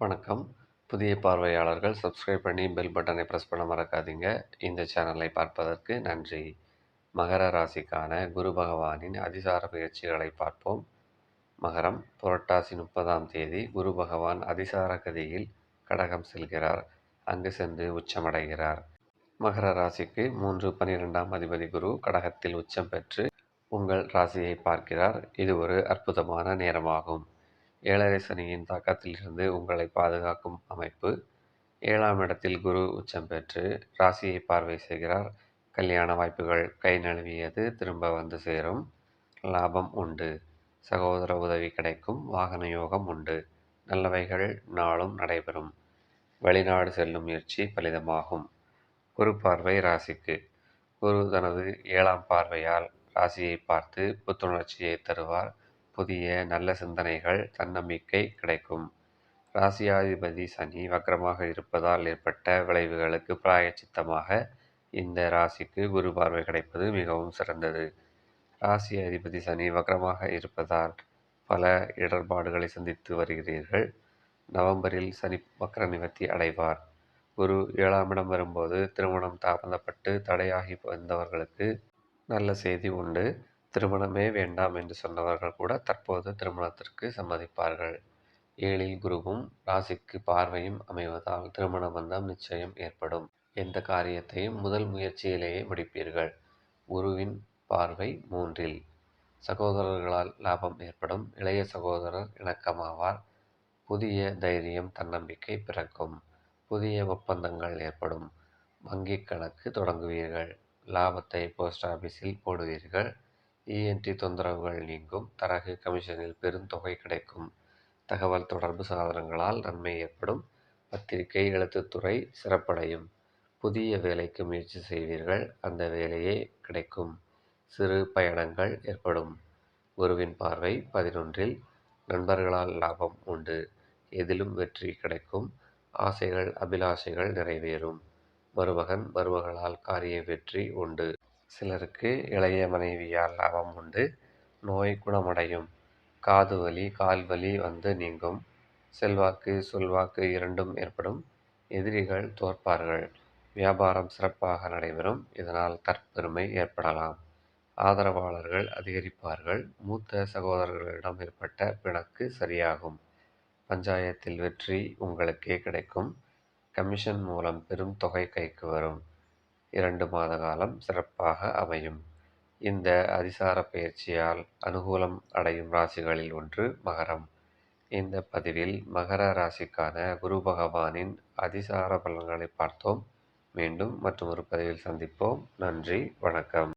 வணக்கம். புதிய பார்வையாளர்கள் சப்ஸ்கிரைப் பண்ணி பெல் பட்டனை ப்ரெஸ் பண்ண மறக்காதீங்க. இந்த சேனலை பார்ப்பதற்கு நன்றி. மகர ராசிக்கான குரு பகவானின் அதிசார பயிற்சிகளை பார்ப்போம். மகரம் புரட்டாசி முப்பதாம் தேதி குரு பகவான் அதிசார கதியில் கடகம் செல்கிறார். அங்கு சென்று உச்சமடைகிறார். மகர ராசிக்கு மூன்று பனிரெண்டாம் அதிபதி குரு கடகத்தில் உச்சம் பெற்று உங்கள் ராசியை பார்க்கிறார். இது ஒரு அற்புதமான நேரமாகும். ஏழரை சனியின் தாக்கத்திலிருந்து உங்களை பாதுகாக்கும் அமைப்பு. ஏழாம் இடத்தில் குரு உச்சம் பெற்று ராசியை பார்வை செய்கிறார். கல்யாண வாய்ப்புகள் கை நழுவியது திரும்ப வந்து சேரும். லாபம் உண்டு. சகோதர உதவி கிடைக்கும். வாகன யோகம் உண்டு. நல்லவைகள் நாளும் நடைபெறும். வெளிநாடு செல்லும் முயற்சி பலிதமாகும். குரு பார்வை ராசிக்கு. குரு தனது ஏழாம் பார்வையால் ராசியை பார்த்து புத்துணர்ச்சியை தருவார். புதிய நல்ல சிந்தனைகள் தன்னம்பிக்கை கிடைக்கும். ராசியாதிபதி சனி வக்கரமாக இருப்பதால் ஏற்பட்ட விளைவுகளுக்கு பிராயச்சித்தமாக இந்த ராசிக்கு குரு பார்வை கிடைப்பது மிகவும் சிறந்தது. ராசி அதிபதி சனி வக்கரமாக இருப்பதால் பல இடர்பாடுகளை சந்தித்து வருகிறீர்கள். நவம்பரில் சனி வக்கர நிவர்த்தி அடைவார். குரு ஏழாம் இடம் வரும்போது திருமணம் தாமதப்பட்டு தடையாகி வந்தவர்களுக்கு நல்ல செய்தி உண்டு. திருமணமே வேண்டாம் என்று சொன்னவர்கள் கூட தற்போது திருமணத்திற்கு சம்மதிப்பார்கள். ஏழில் குருவும் ராசிக்கு பார்வையும் அமைவதால் திருமண பந்தம் நிச்சயம் ஏற்படும். எந்த காரியத்தையும் முதல் முயற்சியிலேயே முடிப்பீர்கள். குருவின் பார்வை மூன்றில். சகோதரர்களால் லாபம் ஏற்படும். இளைய சகோதரர் இணக்கமாவார். புதிய தைரியம் தன்னம்பிக்கை பிறக்கும். புதிய ஒப்பந்தங்கள் ஏற்படும். வங்கிக் கணக்கு தொடங்குவீர்கள். லாபத்தை போஸ்ட் ஆஃபீஸில் போடுவீர்கள். இஎன்டி தொந்தரவுகள் நீங்கும் தரகு கமிஷனில் பெருந்தொகை கிடைக்கும். தகவல் தொடர்பு சாதனங்களால் நன்மை ஏற்படும். பத்திரிகை எழுத்துத்துறை சிறப்படையும். புதிய வேலைக்கு முயற்சி செய்வீர்கள் அந்த வேலையே கிடைக்கும். சிறு பயணங்கள் ஏற்படும். குருவின் பார்வை பதினொன்றில் நண்பர்களால் லாபம் உண்டு. எதிலும் வெற்றி கிடைக்கும். ஆசைகள் அபிலாஷைகள் நிறைவேறும். மருமகன் மருமகளால் காரிய வெற்றி உண்டு. சிலருக்கு இளைய மனைவியால் லாபம் உண்டு. நோய் குணமடையும். காது வலி கால் வலி வந்து நீங்கும். செல்வாக்கு சொல்வாக்கு இரண்டும் ஏற்படும். எதிரிகள் தோற்பார்கள். வியாபாரம் சிறப்பாக நடைபெறும். இதனால் தற்பெருமை ஏற்படலாம். ஆதரவாளர்கள் அதிகரிப்பார்கள். மூத்த சகோதரர்களிடம் ஏற்பட்ட பிணக்கு சரியாகும். பஞ்சாயத்தில் வெற்றி உங்களுக்கே கிடைக்கும். கமிஷன் மூலம் பெரும் தொகை கைக்கு வரும். இரண்டு மாத காலம் சிறப்பாக அமையும். இந்த அதிசார பயிற்சியால் அனுகூலம் அடையும் ராசிகளில் ஒன்று மகரம். இந்த பதிவில் மகர ராசிக்கான குரு பகவானின் அதிசார பலன்களை பார்த்தோம். மீண்டும் மற்றும் ஒரு பதிவில் சந்திப்போம். நன்றி வணக்கம்.